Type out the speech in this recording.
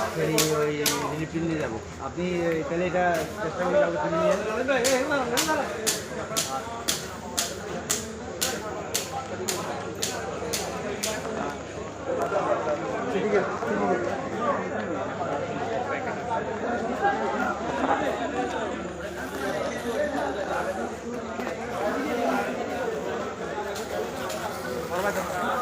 ওই রিপ্রিন্ট নিয়ে যাবো আপনি তাহলে